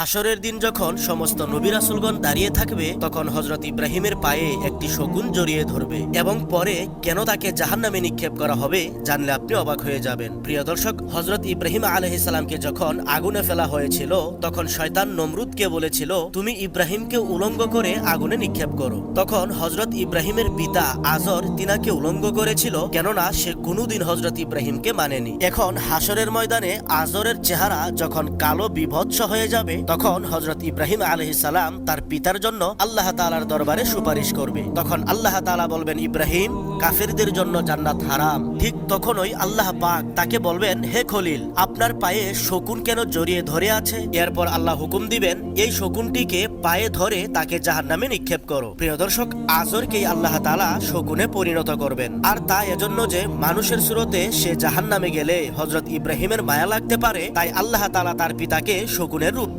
হাসরের দিন যখন সমস্ত নবী রাসুলগণ দাঁড়িয়ে থাকবে, তখন হজরত ইব্রাহিমের পায়ে একটি শকুন জড়িয়ে ধরবে এবং পরে কেন তাকে জাহান্নামে নিক্ষেপ করা হবে জানলে আপনি অবাক হয়ে যাবেন। প্রিয় দর্শক হজরত ইব্রাহিম আলহিসামকে যখন আগুনে ফেলা হয়েছিল, তখন শয়তান নমরুদকে বলেছিল, তুমি ইব্রাহিমকে উলঙ্গ করে আগুনে নিক্ষেপ করো। তখন হজরত ইব্রাহিমের পিতা আজর তিনাকে উলঙ্গ করেছিল, কেননা সে কোনোদিন হজরত ইব্রাহিমকে মানেনি। এখন হাসরের ময়দানে আজরের চেহারা যখন কালো বিভৎস হয়ে যাবে তখন হজরত ইব্রাহিম আলহি সালাম তার পিতার জন্য আল্লাহ তালার দরবারে সুপারিশ করবে। তখন আল্লাহ তালা বলবেন, ইব্রাহিম, কাফেরদের জন্য জান্নাত হারাম। ঠিক তখনই আল্লাহ পাক তাকে বলবেন, হে খলিল, আপনার পায়ে শকুন কেন জড়িয়ে ধরে আছে? এরপর আল্লাহ হুকুম দিবেন, এই শকুনটিকে পায়ে ধরে তাকে জাহার নামে নিক্ষেপ করো। প্রিয় দর্শক, আজরকেই আল্লাহ তালা শকুনে পরিণত করবেন। আর তা এজন্য যে মানুষের সুরতে সে জাহান নামে গেলে হজরত ইব্রাহিমের মায়া লাগতে পারে, তাই আল্লাহ তালা তার পিতাকে শকুনের রূপ